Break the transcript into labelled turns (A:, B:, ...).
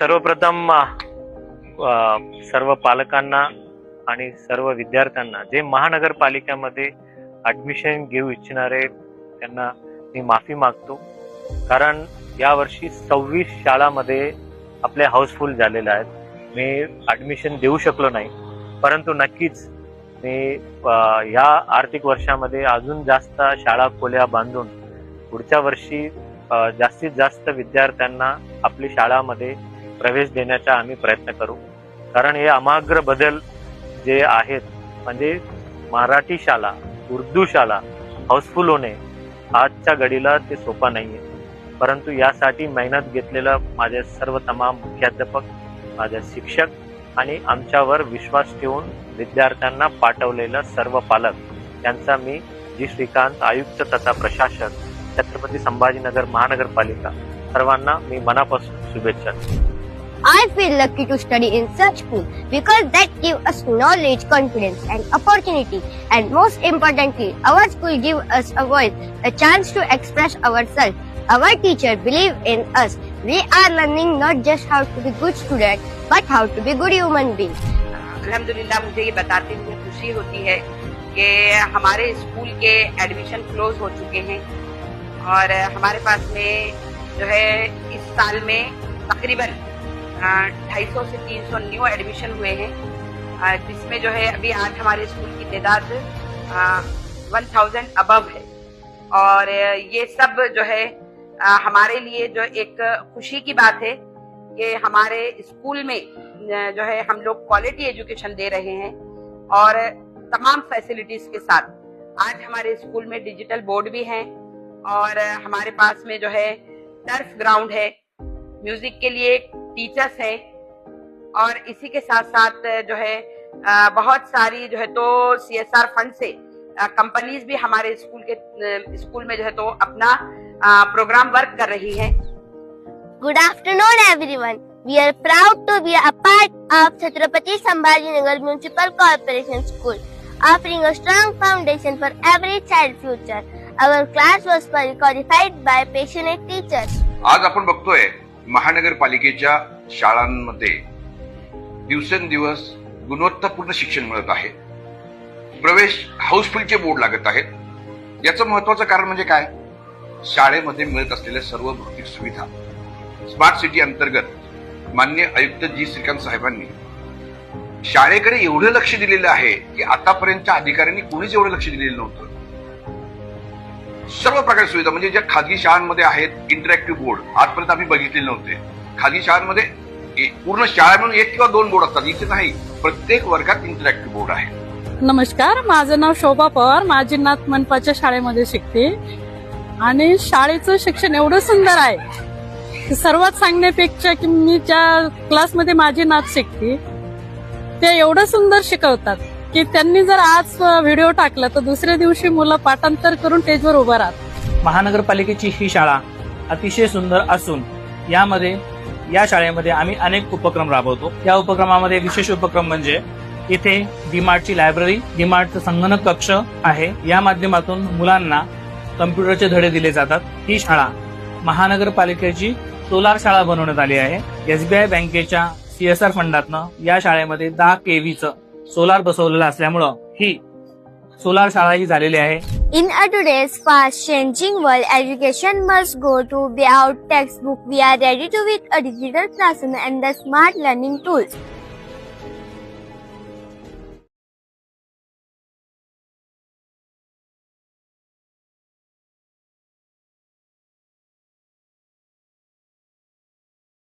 A: सर्वप्रथम सर्व पालकांना आणि सर्व विद्यार्थ्यांना जे महानगरपालिकेमध्ये ॲडमिशन घेऊ इच्छिणारे त्यांना मी माफी मागतो. कारण यावर्षी सव्वीस शाळामध्ये आपले हाऊसफुल झालेले आहेत. मी ॲडमिशन देऊ शकलो नाही. परंतु नक्कीच मी या आर्थिक वर्षामध्ये अजून जास्त शाळा खोल्या बांधून पुढच्या वर्षी जास्तीत जास्त विद्यार्थ्यांना आपली शाळामध्ये प्रवेश देण्याचा आम्ही प्रयत्न करू. कारण हे अमाग्र बदल जे आहेत म्हणजे मराठी शाळा उर्दू शाला हाऊसफुल होणे आजच्या घडीला ते सोपा नाहीये. परंतु यासाठी मेहनत घेतलेलं माझ्या सर्व तमाम मुख्याध्यापक माझ्या शिक्षक आणि आमच्यावर विश्वास ठेवून विद्यार्थ्यांना पाठवलेलं सर्व पालक यांचा मी जी. श्रीकांत आयुक्त तथा प्रशासक छत्रपती संभाजीनगर महानगरपालिका सर्वांना मी मनापासून शुभेच्छा देतो.
B: I feel lucky to study in such school because that give us knowledge, confidence and opportunity. And most importantly, our school give us a voice, a chance to express ourselves. Our teacher believe in us. We are learning not just how to be good student, but how to be good human being.
C: अल्हम्दुलिल्लाह मुझे ये बताते हुए खुशी होती है कि हमारे school के admission close हो चुके हैं और हमारे पास में जो है इस साल में तकरीबन ढाई सौ से तीन सौ न्यू एडमिशन हुए हैं जिसमें जो है अभी आज हमारे स्कूल की तादाद वन थाउज़ेंड अबव है। और ये सब जो है हमारे लिए जो एक खुशी की बात है कि हमारे स्कूल में जो है हम लोग क्वालिटी एजुकेशन दे रहे हैं और तमाम फैसिलिटीज़ के साथ। आज हमारे स्कूल में डिजिटल बोर्ड भी हैं और हमारे पास में जो है टर्फ ग्राउंड है म्यूज़िक के लिए टीचर्स हैं। और इसी के साथ साथ जो है बहुत सारी जो है तो सी एस आर फंड से कंपनीज़ भी हमारे स्कूल के स्कूल में जो है तो अपना प्रोग्राम वर्क कर रही है।
B: Good afternoon everyone we are proud to be a part of Chhatrapati Sambhaji Nagar municipal corporation school offering a strong foundation for every child future our class was qualified by passionate teachers
D: आज अपन बघतोय महानगरपालिकेच्या शाळांमध्ये दिवसेंदिवस गुणवत्तापूर्ण शिक्षण मिळत आहे. प्रवेश हाऊसफुलचे बोर्ड लागत आहेत. याचं महत्वाचं कारण म्हणजे काय? शाळेमध्ये मिळत असलेल्या सर्व भौतिक सुविधा. स्मार्ट सिटी अंतर्गत मान्य आयुक्त जी. श्रीकांत साहेबांनी शाळेकडे एवढं लक्ष दिलेलं आहे की आतापर्यंतच्या अधिकाऱ्यांनी कोणीच एवढं लक्ष दिलेलं नव्हतं. सर्व प्रकारच्या सुविधा म्हणजे ज्या खाजगी शाळांमध्ये आहेत इंटरॅक्टिव्ह बोर्ड आजपर्यंत आम्ही बघितलेले नव्हते. खाजगी शाळांमध्ये पूर्ण शाळा म्हणून एक किंवा दोन बोर्ड असतात. इथे नाही प्रत्येक वर्गात इंटरॅक्टिव्ह बोर्ड आहे.
E: नमस्कार माझं नाव शोभा पवार. माझी नात मनपाच्या शाळेमध्ये शिकते. आणि शाळेचं शिक्षण एवढं सुंदर आहे सर्वात सांगण्यापेक्षा की मी ज्या क्लासमध्ये माझी नात शिकते ते एवढं सुंदर शिकवतात. की त्यांनी जर आज व्हिडिओ टाकला तर दुसऱ्या दिवशी मुलं पाठांतर करून स्टेजवर उभं राहत
F: महानगरपालिकेची ही शाळा अतिशय सुंदर असून यामध्ये या शाळेमध्ये आम्ही अनेक उपक्रम राबवतो. या उपक्रमामध्ये विशेष उपक्रम म्हणजे इथे डीमार्टची लायब्ररी डीमार्टचं संगणक कक्ष आहे. या माध्यमातून मुलांना कम्प्युटरचे धडे दिले जातात. ही शाळा महानगरपालिकेची सोलार शाळा बनवण्यात आली आहे. एसबीआय बँकेच्या सीएसआर फंडातनं या शाळेमध्ये दहा केव्हीचं सोलार बसवलेला असल्यामुळं ही सोलार शाळा ही झालेली आहे.
B: In a today's fast changing world education must go to be out text book we are ready to with a digital class and the smart learning tools